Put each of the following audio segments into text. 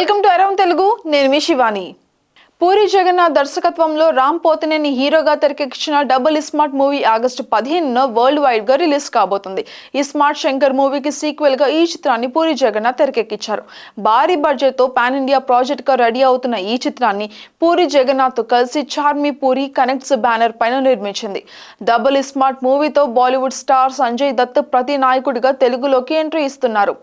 Welcome to around Telugu నేను మీ శివాని. పూరి జగన్నాథ్ దర్శకత్వంలో రామ్ పోతనేని హీరోగా తెరకెక్కించిన డబుల్ స్మార్ట్ మూవీ ఆగస్టు పదిహేనున వరల్డ్ వైడ్గా రిలీజ్ కాబోతుంది. ఈ స్మార్ట్ శంకర్ మూవీకి సీక్వెల్గా ఈ చిత్రాన్ని పూరి జగన్నాథ్ తెరకెక్కించారు. భారీ బడ్జెట్తో పాన్ ఇండియా ప్రాజెక్ట్గా రెడీ అవుతున్న ఈ చిత్రాన్ని పూరి జగన్నాథ్తో కలిసి చార్మి పూరి కనెక్ట్స్ బ్యానర్ పైన నిర్మించింది. డబుల్ స్మార్ట్ మూవీతో బాలీవుడ్ స్టార్ సంజయ్ దత్ ప్రతి నాయకుడిగా తెలుగులోకి ఎంట్రీ ఇస్తున్నారు.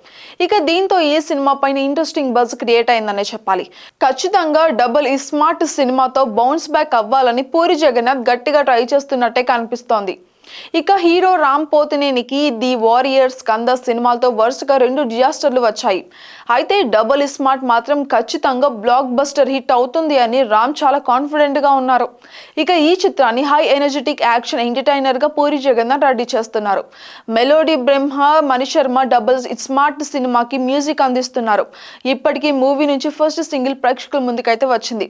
ఇక దీంతో ఈ సినిమా పైన ఇంట్రెస్టింగ్ బజ్ క్రియేట్ అయిందనే చెప్పాలి. ఖచ్చితంగా డబుల్ స్మార్ట్ సినిమాతో బౌన్స్ బ్యాక్ అవ్వాలని పూరి జగన్నాథ్ గట్టిగా ట్రై చేస్తున్నట్టే కనిపిస్తోంది. ఇక హీరో రామ్ పోతినేనికి ది వారియర్స్ కంద సినిమాలతో వరుసగా రెండు డిజాస్టర్లు వచ్చాయి. అయితే డబుల్ స్మార్ట్ మాత్రం ఖచ్చితంగా బ్లాక్ బస్టర్ హిట్ అవుతుంది అని రామ్ చాలా కాన్ఫిడెంట్గా ఉన్నారు. ఇక ఈ చిత్రాన్ని హై ఎనర్జెటిక్ యాక్షన్ ఎంటర్టైనర్గా పూరి జగన్నాథ్ రెడీ చేస్తున్నారు. Melody Brahma Mani Sharma double smart సినిమాకి మ్యూజిక్ అందిస్తున్నారు. ఇప్పటికీ మూవీ నుంచి ఫస్ట్ సింగిల్ ప్రేక్షకుల ముందుకైతే వచ్చింది.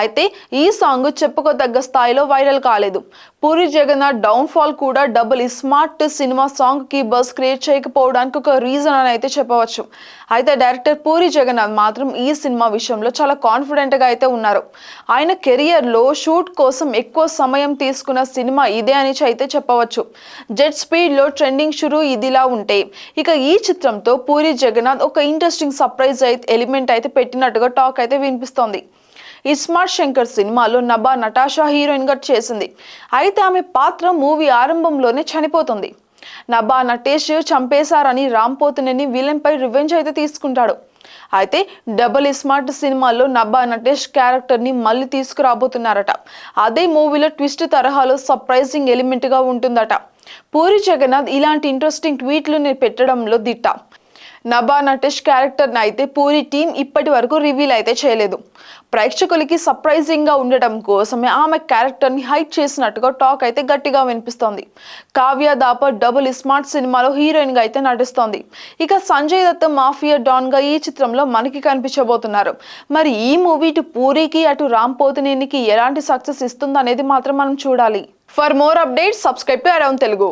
అయితే ఈ సాంగ్ చెప్పుకోదగ్గ స్థాయిలో వైరల్ కాలేదు. పూరి జగన్నాథ్ డౌన్ ఫాల్ కూడా డబుల్ స్మార్ట్ సినిమా సాంగ్కి బస్ క్రియేట్ చేయకపోవడానికి ఒక రీజన్ అని అయితే చెప్పవచ్చు. అయితే డైరెక్టర్ పూరి జగన్నాథ్ మాత్రం ఈ సినిమా విషయంలో చాలా కాన్ఫిడెంట్గా అయితే ఉన్నారు. ఆయన కెరియర్లో షూట్ కోసం ఎక్కువ సమయం తీసుకున్న సినిమా ఇదే అని అయితే చెప్పవచ్చు. జెట్ స్పీడ్లో ట్రెండింగ్ షురు ఇదిలా ఉంటే ఇక ఈ చిత్రంతో పూరి జగన్నాథ్ ఒక ఇంట్రెస్టింగ్ సర్ప్రైజ్ అయితే ఎలిమెంట్ అయితే పెట్టినట్టుగా టాక్ అయితే వినిపిస్తోంది. ఈ స్మార్ట్ శంకర్ సినిమాలో నబా నటాషా హీరోయిన్గా చేసింది. అయితే ఆమె పాత్ర మూవీ ఆరంభంలోనే చనిపోతుంది. నబా నటేష్ చంపేశారని రామ్ పోతినేని విలన్ పై రివెంజ్ అయితే తీసుకుంటాడు. అయితే డబుల్ స్మార్ట్ సినిమాలో నబా నటేష్ క్యారెక్టర్ని మళ్ళీ తీసుకురాబోతున్నారట. అదే మూవీలో ట్విస్ట్ తరహాలో సర్ప్రైజింగ్ ఎలిమెంట్గా ఉంటుందట. పూరి జగన్నాథ్ ఇలాంటి ఇంట్రెస్టింగ్ ట్వీట్లు పెట్టడంలో దిట్ట. నభా నటేష్ క్యారెక్టర్ని అయితే పూరి టీం ఇప్పటి వరకు రివీల్ అయితే చేయలేదు. ప్రేక్షకులకి సర్ప్రైజింగ్గా ఉండటం కోసమే ఆమె క్యారెక్టర్ని హైట్ చేసినట్టుగా టాక్ అయితే గట్టిగా వినిపిస్తోంది. కావ్య దాపర్ డబుల్ స్మార్ట్ సినిమాలో హీరోయిన్గా అయితే నటిస్తోంది. ఇక సంజయ్ దత్ మాఫియా డాన్గా ఈ చిత్రంలో మనకి కనిపించబోతున్నారు. మరి ఈ మూవీ ఇటు పూరికి అటు రామ్ పోతినేనికి ఎలాంటి సక్సెస్ ఇస్తుందనేది మాత్రం మనం చూడాలి. For more updates subscribe to around Telugu